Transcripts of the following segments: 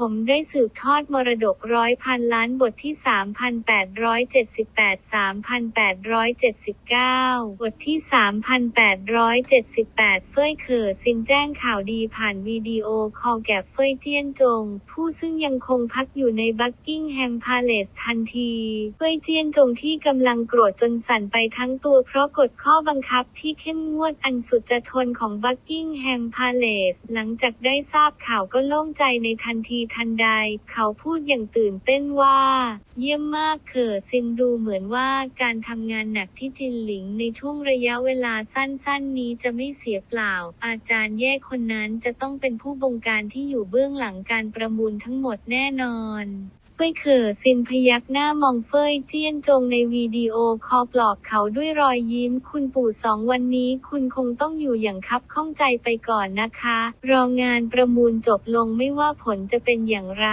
ผมได้สืบทอดมรดกร้อยพันล้านบทที่ 3,878 3,879 บทที่ 3,878 เฟ้ยเขอซินแจ้งข่าวดีผ่านวิดีโอคอลแก่เฟ้ยเจี้ยนจง ผู้ซึ่งยังคงพักอยู่ในบักกิ้งแฮมพาเลสทันที เฟ้ยเจี้ยนจงที่กำลังโกรธจนสั่นไปทั้งตัวเพราะกฎข้อบังคับที่เข้มงวดอันสุดจะทนของบักกิ้งแฮมพาเลสหลังจากได้ทราบข่าวก็โล่งใจในทันทีทันใด เขาพูดอย่างตื่นเต้นว่า เยี่ยมมากเขอซินดูเหมือนว่าการทำงานหนักที่จินหลิงในช่วงระยะเวลาสั้นๆ นี้จะไม่เสียเปล่า อาจารย์แย่คนนั้นจะต้องเป็นผู้บงการที่อยู่เบื้องหลังการประมูลทั้งหมดแน่นอน เฟ้ยเขอซินพยักหน้ามองเฟยเจียนจงในวิดีโอคอปลอบเขาด้วยรอยยิ้ม คุณปู่สองวันนี้คุณคงต้องอยู่อย่างคับข้องใจไปก่อนนะคะ รองงานประมูลจบลงไม่ว่าผลจะเป็นอย่างไร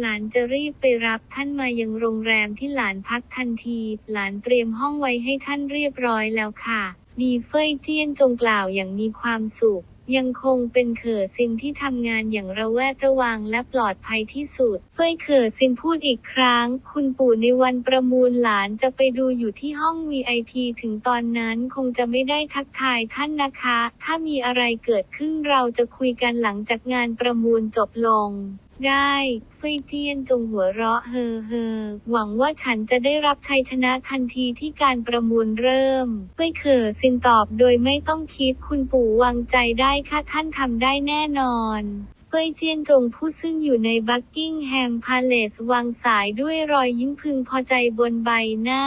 หลานจะรีบไปรับท่านมายังโรงแรมที่หลานพักทันที หลานเตรียมห้องไว้ให้ท่านเรียบร้อยแล้วค่ะ ดีเฟยเจียนจงกล่าวอย่างมีความสุข ยังคงเป็นเขอซินที่ทำงานอย่างระแวดระวังและปลอดภัยที่สุด เฟยเขอซินพูดอีกครั้ง คุณปู่ในวันประมูลหลานจะไปดูอยู่ที่ห้อง VIP ถึงตอนนั้นคงจะไม่ได้ทักทายท่านนะคะ ถ้ามีอะไรเกิดขึ้นเราจะคุยกันหลังจากงานประมูลจบลงได้เฟยเจียนจงหัวเราะเฮอเฮอหวังว่าฉันจะได้รับชัยชนะทันทีที่การประมูลเริ่มเฟยเขอซินตอบโดยไม่ต้องคิดคุณปู่วางใจได้ค่ะท่านทำได้แน่นอน เฟยเจียนจงผู้ซึ่งอยู่ในบักกิ้งแฮมพาเลสวางสายด้วยรอยยิ้มพึงพอใจบนใบหน้า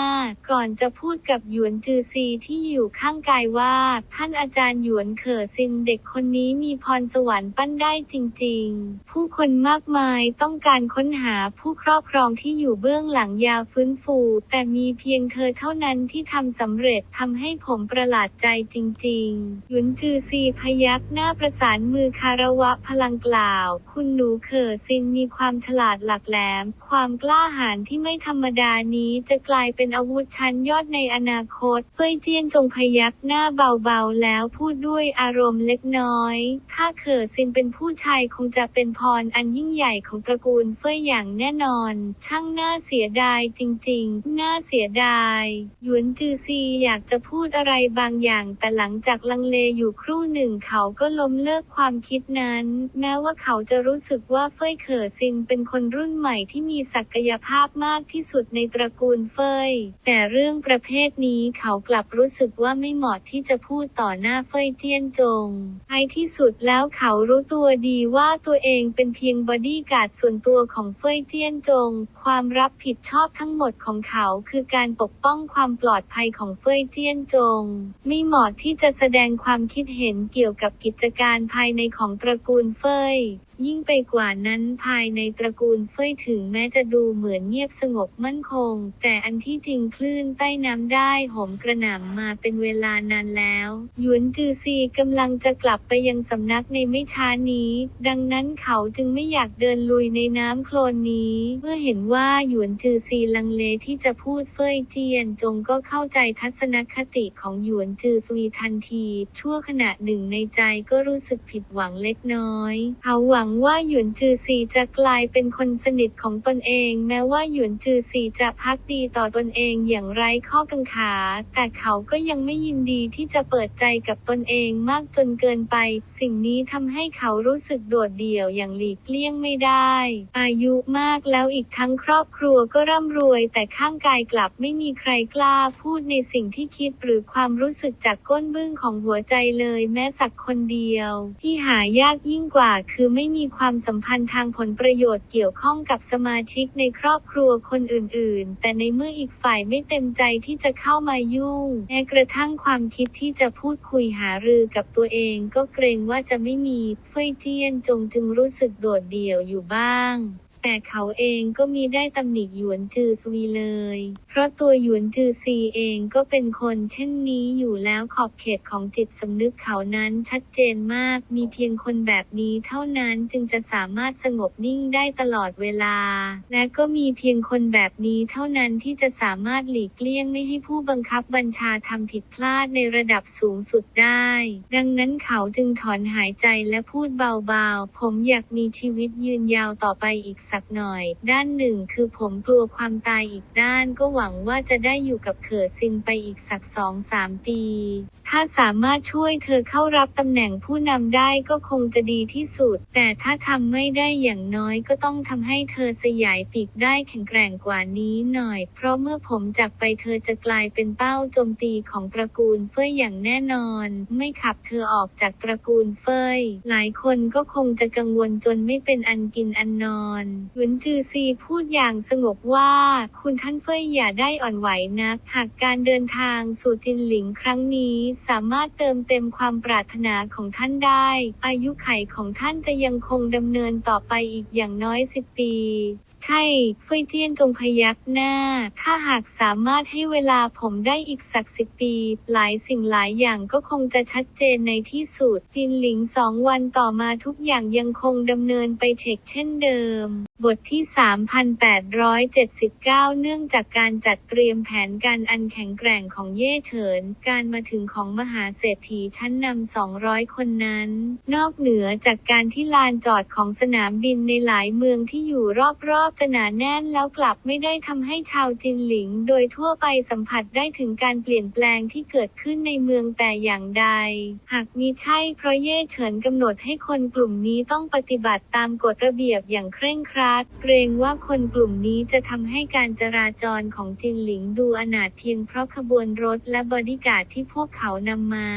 ก่อนจะพูดกับหยวนจือซีที่อยู่ข้างกายว่า ท่านอาจารย์หยวนเขอซินเด็กคนนี้มีพรสวรรค์ปั้นได้จริง ๆ ผู้คนมากมายต้องการค้นหาผู้ครอบครองที่อยู่เบื้องหลังยาฟื้นฟู แต่มีเพียงเธอเท่านั้นที่ทำสำเร็จทำให้ผมประหลาดใจจริง ๆ หยวนจือซีพยักหน้าประสานมือคารวะพลังกลาว คุณหนูเขอซินมีความฉลาดหลักแหลม ความกล้าหาญที่ไม่ธรรมดานี้จะกลายเป็นอาวุธชั้นยอดในอนาคต เฟยเจียนจงพยักหน้าเบาๆ แล้วพูดด้วยอารมณ์เล็กน้อย ถ้าเขอซินเป็นผู้ชายคงจะเป็นพรอันยิ่งใหญ่ของตระกูลเฟยอย่างแน่นอน ช่างน่าเสียดายจริงๆ น่าเสียดาย หยวนจือซีอยากจะพูดอะไรบางอย่าง แต่หลังจากลังเลอยู่ครู่หนึ่งเขาก็ล้มเลิกความคิดนั้น แม้ว่าว่าเขาจะรู้สึกว่าเฟยเขอซินเป็นคนรุ่นใหม่ที่มีศักยภาพมากที่สุดในตระกูลเฟย แต่เรื่องประเภทนี้เขากลับรู้สึกว่าไม่เหมาะที่จะพูดต่อหน้าเฟยเจี้ยนจงท้ายที่สุดแล้วเขารู้ตัวดีว่าตัวเองเป็นเพียงบอดี้การ์ดส่วนตัวของเฟยเจี้ยนจง ความรับผิดชอบทั้งหมดของเขาคือการปกป้องความปลอดภัยของเฟยเจี้ยนจง ไม่เหมาะที่จะแสดงความคิดเห็นเกี่ยวกับกิจการภายในของตระกูลเฟย Hey. ยิ่งไปกว่านั้นภายในตระกูลเฟยถึงแม้จะดูเหมือนเงียบสงบมั่นคง แต่อันที่จริงคลื่นใต้น้ำได้โหมกระหน่ำมาเป็นเวลานานแล้วหยวนจือซีกำลังจะกลับไปยังสำนักในไม่ช้านี้ ดังนั้นเขาจึงไม่อยากเดินลุยในน้ำโคลนนี้ เมื่อเห็นว่าหยวนจือซีลังเลที่จะพูดเฟยเจียนจงก็เข้าใจทัศนคติของหยวนจือซีทันที ชั่วขณะหนึ่งในใจก็รู้สึกผิดหวังเล็กน้อย เขาหวังว่าหยวนจือซีจะกลายเป็นคนสนิทของตนเอง แม้ว่าหยวนจือซีจะพักดีต่อตนเองอย่างไร้ข้อกังขา แต่เขาก็ยังไม่ยินดีที่จะเปิดใจกับตนเองมากจนเกินไป สิ่งนี้ทำให้เขารู้สึกโดดเดี่ยวอย่างหลีกเลี่ยงไม่ได้ อายุมากแล้วอีกทั้งครอบครัวก็ร่ำรวย แต่ข้างกายกลับไม่มีใครกล้าพูดในสิ่งที่คิดหรือความรู้สึกจากก้นบึ้งของหัวใจเลย แม้สักคนเดียว ที่หายากยิ่งกว่าคือไม่มีมีความสัมพันธ์ทางผลประโยชน์เกี่ยวข้องกับสมาชิกในครอบครัวคนอื่น ๆ แต่ในเมื่ออีกฝ่ายไม่เต็มใจที่จะเข้ามายุ่งแม้กระทั่งความคิดที่จะพูดคุยหารือกับตัวเองก็เกรงว่าจะไม่มี เฟยเจียนจงจึงรู้สึกโดดเดี่ยวอยู่บ้าง แต่เขาเองก็มีได้ตำหนิหยวนจือซวีเลย เพราะตัวหยวนจือซีเองก็เป็นคนเช่นนี้อยู่แล้วขอบเขตของจิตสำนึกเขานั้นชัดเจนมาก มีเพียงคนแบบนี้เท่านั้นจึงจะสามารถสงบนิ่งได้ตลอดเวลา และก็มีเพียงคนแบบนี้เท่านั้นที่จะสามารถหลีกเลี่ยงไม่ให้ผู้บังคับบัญชาทำผิดพลาดในระดับสูงสุดได้ ดังนั้นเขาจึงถอนหายใจและพูดเบาๆ ผมอยากมีชีวิตยืนยาวต่อไปอีกสักหน่อย ด้านหนึ่งคือผมกลัวความตายอีกด้านก็หวังว่าจะได้อยู่กับเขอซินไปอีกสักสองสามปีถ้าสามารถช่วยเธอเข้ารับตำแหน่งผู้นำได้ก็คงจะดีที่สุด แต่ถ้าทำไม่ได้อย่างน้อยก็ต้องทำให้เธอสยายปีกได้แข็งแกร่งกว่านี้หน่อย เพราะเมื่อผมจากไปเธอจะกลายเป็นเป้าโจมตีของตระกูลเฟยอย่างแน่นอน ไม่ขับเธอออกจากตระกูลเฟย หลายคนก็คงจะกังวลจนไม่เป็นอันกินอันนอนหวนจือซีพูดอย่างสงบว่า คุณท่านเฟยอย่าได้อ่อนไหวนัก หากการเดินทางสู่จินหลิงครั้งนี้สามารถเติมเต็มความปรารถนาของท่านได้ อายุไขของท่านจะยังคงดำเนินต่อไปอีกอย่างน้อยสิบปี ใช่เฟยเจียนจงพยักหน้า ถ้าหากสามารถให้เวลาผมได้อีกสักสิบปี หลายสิ่งหลายอย่างก็คงจะชัดเจนในที่สุด จินหลิงสองวันต่อมาทุกอย่างยังคงดำเนินไปเช็คเช่นเดิม บทที่ 3,879 เนื่องจากการจัดเตรียมแผนการอันแข็งแกร่งของเย่เฉิน การมาถึงของมหาเศรษฐีชั้นนำ200 คนนั้น นอกเหนือจากการที่ลานจอดของสนามบินในหลายเมืองที่อยู่รอบๆจะหนาแน่นแล้วกลับไม่ได้ทำให้ชาวจินหลิง โดยทั่วไปสัมผัสได้ถึงการเปลี่ยนแปลงที่เกิดขึ้นในเมืองแต่อย่างใด หากมีใช่เพราะเย่เฉินกำหนดให้คนกลุ่มนี้ต้องปฏิบัติตามกฎระเบียบอย่างเคร่งครัด เกรงว่าคนกลุ่มนี้จะทำให้การจราจรของจินหลิงดูอนาถเพียงเพราะขบวนรถและบอดี้การ์ดที่พวกเขานำมา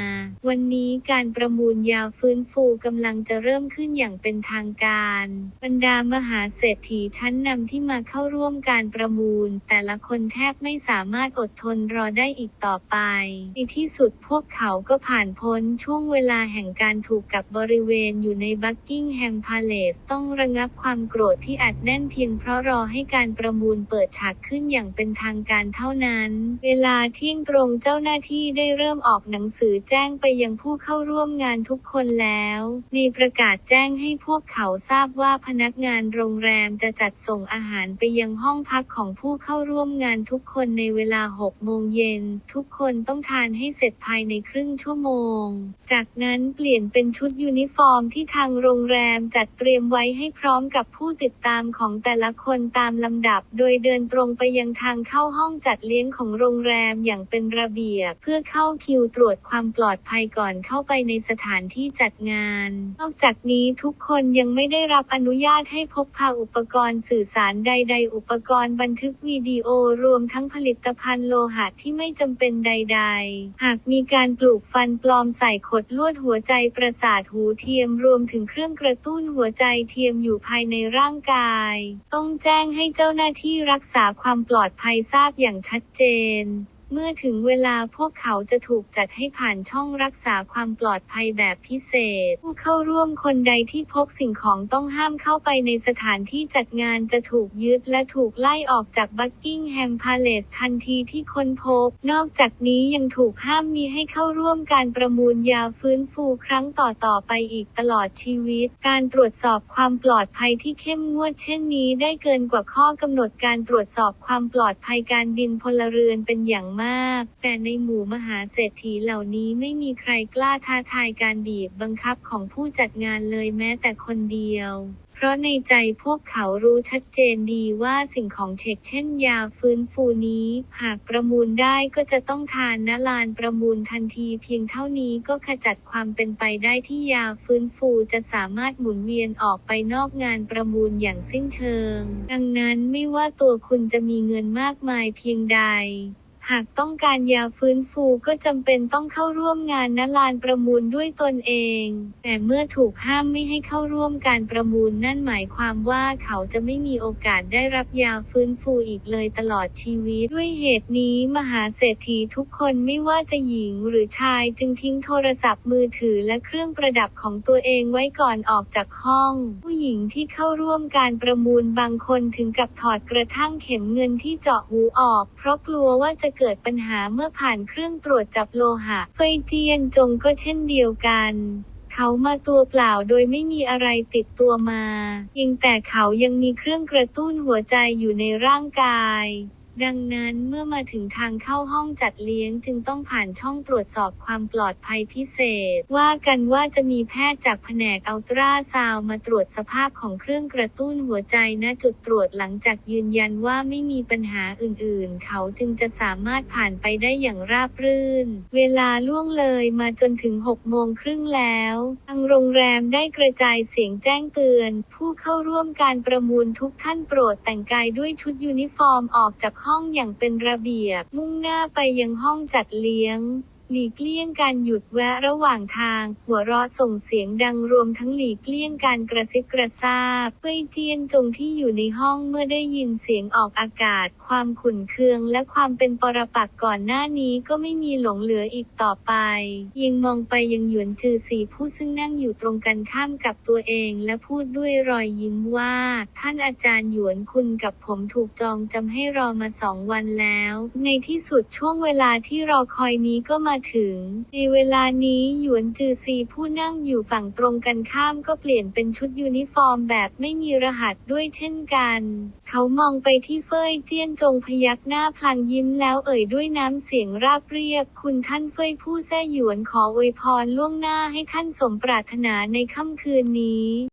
วันนี้การประมูลยาฟื้นฟูกำลังจะเริ่มขึ้นอย่างเป็นทางการ บรรดามหาเศรษฐีชั้นนำที่มาเข้าร่วมการประมูล แต่ละคนแทบไม่สามารถอดทนรอได้อีกต่อไป ในที่สุดพวกเขาก็ผ่านพ้นช่วงเวลาแห่งการถูกกับบริเวณอยู่ในบักกิ้งแฮมพาเลสต้องระงับความโกรธที่อัดแน่นเพียงเพราะรอให้การประมูลเปิดฉากขึ้นอย่างเป็นทางการเท่านั้น เวลาเที่ยงตรงเจ้าหน้าที่ได้เริ่มออกหนังสือแจ้งไปยังผู้เข้าร่วมงานทุกคนแล้วในประกาศแจ้งให้พวกเขาทราบว่าพนักงานโรงแรมจะจัดส่งอาหารไปยังห้องพักของผู้เข้าร่วมงานทุกคนในเวลา 6 โมงเย็น ทุกคนต้องทานให้เสร็จภายในครึ่งชั่วโมง จากนั้นเปลี่ยนเป็นชุดยูนิฟอร์มที่ทางโรงแรมจัดเตรียมไว้ให้พร้อมกับผู้ติดตามของแต่ละคนตามลำดับ โดยเดินตรงไปยังทางเข้าห้องจัดเลี้ยงของโรงแรมอย่างเป็นระเบียบ เพื่อเข้าคิวตรวจความปลอดภัยก่อนเข้าไปในสถานที่จัดงาน นอกจากนี้ทุกคนยังไม่ได้รับอนุญาตให้พกพาอุปกรณ์สื่อสารใด ๆ อุปกรณ์บันทึกวิดีโอรวมทั้งผลิตภัณฑ์โลหะที่ไม่จำเป็นใด ๆ หากมีการปลูกฟันปลอมใส่ขดลวดหัวใจประสาทหูเทียมรวมถึงเครื่องกระตุ้นหัวใจเทียมอยู่ภายในร่างกาย ต้องแจ้งให้เจ้าหน้าที่รักษาความปลอดภัยทราบอย่างชัดเจน เมื่อถึงเวลาพวกเขาจะถูกจัดให้ผ่านช่องรักษาความปลอดภัยแบบพิเศษ ผู้เข้าร่วมคนใดที่พกสิ่งของต้องห้ามเข้าไปในสถานที่จัดงานจะถูกยึดและถูกไล่ออกจากบักกิ้งแฮมพาเลสทันทีที่ค้นพบ นอกจากนี้ยังถูกห้ามมีให้เข้าร่วมการประมูลยาฟื้นฟูครั้งต่อๆไปอีกตลอดชีวิต การตรวจสอบความปลอดภัยที่เข้มงวดเช่นนี้ได้เกินกว่าข้อกำหนดการตรวจสอบความปลอดภัยการบินพลเรือนเป็นอย่างมาก แต่ในหมู่มหาเศรษฐีเหล่านี้ไม่มีใครกล้าท้าทายการบีบบังคับของผู้จัดงานเลยแม้แต่คนเดียวเพราะในใจพวกเขารู้ชัดเจนดีว่าสิ่งของเช็คเช่นยาฟื้นฟูนี้ หากประมูลได้ก็จะต้องทานนลานประมูลทันทีเพียงเท่านี้ก็ขจัดความเป็นไปได้ที่ยาฟื้นฟูจะสามารถหมุนเวียนออกไปนอกงานประมูลอย่างสิ้นเชิง ดังนั้นไม่ว่าตัวคุณจะมีเงินมากมายเพียงใด หากต้องการยาฟื้นฟูก็จำเป็นต้องเข้าร่วมงานณลานประมูลด้วยตนเอง แต่เมื่อถูกห้ามไม่ให้เข้าร่วมการประมูลนั่นหมายความว่าเขาจะไม่มีโอกาสได้รับยาฟื้นฟูอีกเลยตลอดชีวิต ด้วยเหตุนี้มหาเศรษฐีทุกคนไม่ว่าจะหญิงหรือชายจึงทิ้งโทรศัพท์มือถือและเครื่องประดับของตัวเองไว้ก่อนออกจากห้อง ผู้หญิงที่เข้าร่วมการประมูลบางคนถึงกับถอดกระทั่งเข็มเงินที่เจาะหูออก เพราะกลัวว่าจะเกิดปัญหาเมื่อผ่านเครื่องตรวจจับโลหะ เฟยเจียนจงก็เช่นเดียวกัน เขามาตัวเปล่าโดยไม่มีอะไรติดตัวมา ยิ่งแต่เขายังมีเครื่องกระตุ้นหัวใจอยู่ในร่างกาย ดังนั้นเมื่อมาถึงทางเข้าห้องจัดเลี้ยงจึงต้องผ่านช่องตรวจสอบความปลอดภัยพิเศษ ว่ากันว่าจะมีแพทย์จากแผนกอัลตราซาวมาตรวจสภาพของเครื่องกระตุ้นหัวใจณจุดตรวจหลังจากยืนยันว่าไม่มีปัญหาอื่นๆ เขาจึงจะสามารถผ่านไปได้อย่างราบรื่น เวลาล่วงเลยมาจนถึง6โมงครึ่งแล้วทางโรงแรมได้กระจายเสียงแจ้งเตือน ผู้เข้าร่วมการประมูลทุกท่านโปรดแต่งกายด้วยชุดยูนิฟอร์มออกจากห้องห้องอย่างเป็นระเบียบ มุ่งหน้าไปยังห้องจัดเลี้ยง หลีกเลี่ยงการหยุดแวะระหว่างทาง หัวเราะส่งเสียงดังรวมทั้งหลีกเลี่ยงการกระซิบกระซาบเป้ยเจียนจงที่อยู่ในห้องเมื่อได้ยินเสียงออกอากาศ ความขุ่นเคืองและความเป็นปรปักษ์ก่อนหน้านี้ก็ไม่มีหลงเหลืออีกต่อไปยิงมองไปยังหยวนจือสีผู้ซึ่งนั่งอยู่ตรงกันข้ามกับตัวเองและพูดด้วยรอยยิ้มว่า ท่านอาจารย์หยวนคุณกับผมถูกจองจำให้รอมาสองวันแล้ว ในที่สุดช่วงเวลาที่รอคอยนี้ก็มาถึง ในเวลานี้หยวนจือซีผู้นั่งอยู่ฝั่งตรงกันข้ามก็เปลี่ยนเป็นชุดยูนิฟอร์มแบบไม่มีรหัสด้วยเช่นกัน เขามองไปที่เฟยเจี้ยนจงพยักหน้าพลางยิ้มแล้วเอ่ยด้วยน้ำเสียงราบเรียบ คุณท่านเฟยผู้แซ่หยวนขออวยพรล่วงหน้าให้ท่านสมปรารถนาในค่ำคืนนี้